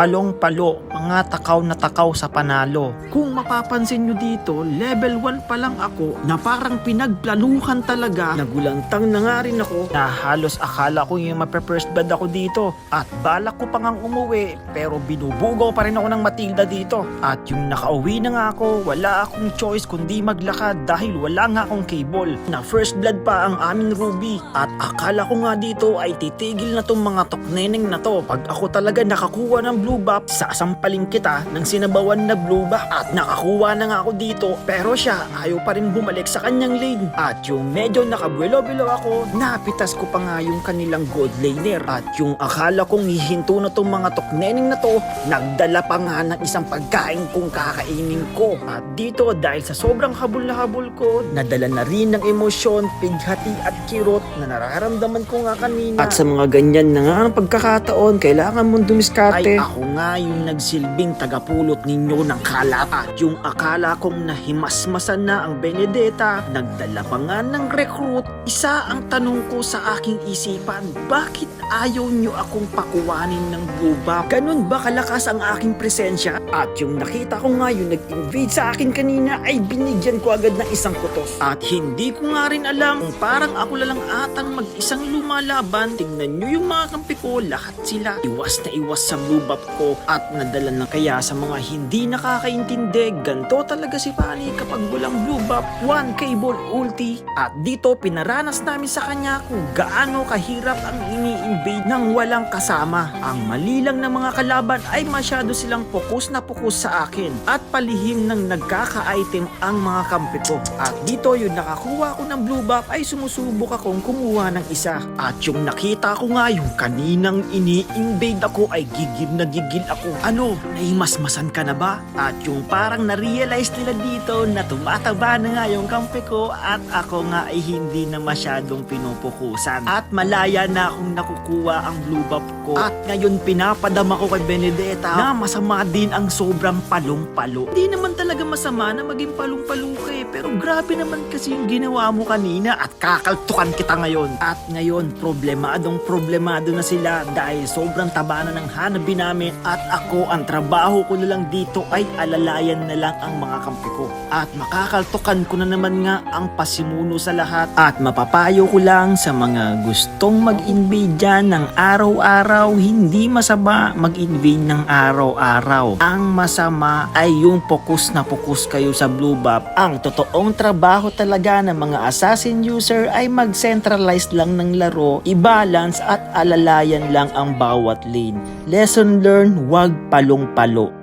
palong-palo, mga takaw na takaw sa panalo. Kung mapapansin nyo dito, level 1 pa lang ako na parang pinagplanuhan talaga. Nagulantang na nga rin ako na halos akala ko yung mape-first blood ako dito. At balak ko pa umuwi pero binubugaw pa rin ako ng Matilda dito. At yung nakauwi na nga ako, wala akong choice kundi maglakad dahil wala nga akong cable. Na first blood pa ang aming Ruby. At akala ko nga dito ay titigil na tong mga tokneneng na to. Pag ako talaga nakakuha ng blue buff, sasampalin kita ng sinabawan na blue buff. At nakakuha na nga ako dito. Pero siya ayaw pa rin bumalik sa kanyang lane. At yung medyo nakabuelo-bilo ako, napitas ko pa nga yung kanilang gold laner. At yung akala kong hihinto na tong mga tokneneng na to, nagdala pa nga ng isang pagkain kong kakainin ko. At dito dahil sa sobrang habol na habol ko, nadala na rin ng emosyon, pighati at kirot na nararamdaman ko nga kanina. At sa mga ganyan na nga ang pagkakataon, kailangan mong dumiskarte. Ay ako nga yung nagsilbing tagapulot ninyo ng kalat. At yung akala kong nahimasmasan na ang Benedetta, nagdala pa nga ng recruit. Isa ang tanong ko sa aking isipan, bakit ayaw nyo akong pakuwanin ng buff? Ganun ba kalakas ang aking presensya? At yung nakita ko nga yung nag-invade sa akin kanina ay binigyan ko agad ng isang kutos. At hindi ko nga rin alam kung parang ako lang atang mag-isang lumalaban. Tingnan nyo yung mga kampi ko, lahat sila iwas na iwas sa blue buff ko at nadala na kaya sa mga hindi nakakaintindi. Ganto talaga si Fanny kapag walang blue buff, one cable ulti. At dito pinaranas namin sa kanya kung gaano kahirap ang ini-invade ng walang kasama. Ang mali lang ng mga kalaban ay masyado silang pokus na pokus sa akin at palihim ng nagkaka-item ang mga kampi ko. At dito yung nakakuha ko ng blue buff ay sumusubok akong kumuha ng isa. At yung nakita ko nga yung kaninang ini-invade ako ay gigil na gigil ako. Ano, naimasmasan ka na ba? At yung parang na-realize nila dito na tumataba na nga yung kampi ko at ako nga ay hindi na masyadong pinupukusan. At malaya na akong nakukuha ang blue buff ko. At ngayon pinapadama ko kay Benedetta na masama din ang sobrang palong-palo. Hindi naman talaga masama na maging palong-palo ka eh. Pero grabe naman kasi yung ginawa mo kanina at kakaltukan kita ngayon. At ngayon, problemadong problemado na sila dahil sobrang taba na ng hanabi namin at ako ang trabaho ko na lang dito ay alalayan na lang ang mga kampi ko. At makakaltukan ko na naman nga ang pasimuno sa lahat at mapapayo ko lang sa mga gustong mag-invade dyan ng araw-araw hindi masama mag-invade ng araw-araw. Ang masama ay yung na pokus kayo sa blue buff. Ang totoong trabaho talaga ng mga assassin user ay mag-centralize lang ng laro, i-balance at alalayan lang ang bawat lane. Lesson learned, wag palong-palo.